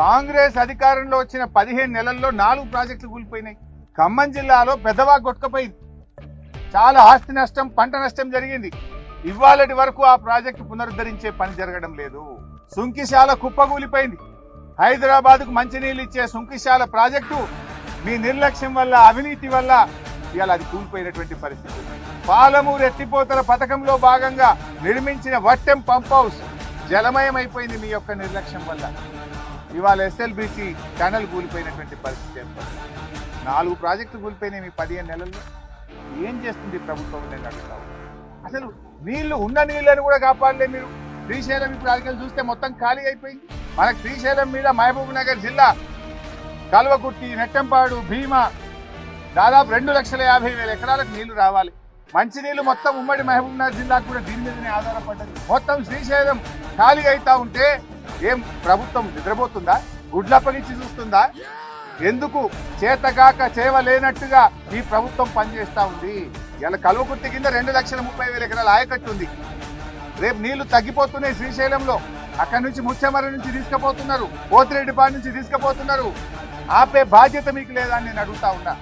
కాంగ్రెస్ అధికారంలో వచ్చిన పదిహేను నెలల్లో నాలుగు ప్రాజెక్టులు కూలిపోయినాయి. ఖమ్మం జిల్లాలో పెద్దవా కొట్టుకపోయింది చాలా ఆస్తి నష్టం పంట నష్టం జరిగింది. ఇవాళటి వరకు ఆ ప్రాజెక్టు పునరుద్ధరించే పని జరగడం లేదు. సుంకిశాల కుప్పగూలిపోయింది హైదరాబాద్కు మంచినీళ్ళు ఇచ్చే సుంకిశాల ప్రాజెక్టు మీ నిర్లక్ష్యం వల్ల అవినీతి వల్ల ఇవాళ అది కూలిపోయినటువంటి పరిస్థితి. పాలమూరు ఎత్తిపోతల పథకంలో భాగంగా నిర్మించిన వట్టెం పంప్ హౌస్ జలమయమైపోయింది మీ యొక్క నిర్లక్ష్యం వల్ల. ఇవాళ ఎస్ఎల్బిసి ఛానల్ కూలిపోయినటువంటి పరిస్థితి ఏర్పడింది. నాలుగు ప్రాజెక్టులు కూలిపోయినాయి మీ పదిహేను నెలల్లో. ఏం చేస్తుంది ప్రభుత్వం నేను అడుగుతావు అసలు నీళ్ళు ఉన్న నీళ్ళని కూడా కాపాడలే మీరు. శ్రీశైలం ఇప్పుడు అడిగలు చూస్తే మొత్తం ఖాళీ అయిపోయింది. మనకు శ్రీశైలం మీద మహబూబ్ నగర్ జిల్లా కల్వకుర్తి నెట్టంపాడు భీమా దాదాపు రెండు లక్షల యాభై వేల ఎకరాలకు నీళ్ళు రావాలి. మంచినీళ్ళు మొత్తం ఉమ్మడి మహబూబ్ నగర్ జిల్లాకు కూడా దీని మీదనే ఆధారపడ్డది. మొత్తం శ్రీశైలం ఖాళీ అవుతా ఉంటే ఏం ప్రభుత్వం నిద్రపోతుందా? గుడ్లప్పగిచ్చి చూస్తుందా? ఎందుకు చేతగాక చేయవలేనట్టుగా ఈ ప్రభుత్వం పనిచేస్తా ఉంది? ఇలా కల్వకుర్తి కింద రెండు లక్షల ముప్పై వేల ఎకరాల ఆయకట్టు ఉంది. రేపు నీళ్ళు తగ్గిపోతున్నాయి శ్రీశైలంలో. అక్కడి నుంచి ముచ్చెమర నుంచి తీసుకుపోతున్నారు. పోతిరెడ్డిపాడు నుంచి తీసుకుపోతున్నారు. ఆపే బాధ్యత మీకు లేదా అని నేను అడుగుతా ఉన్నా.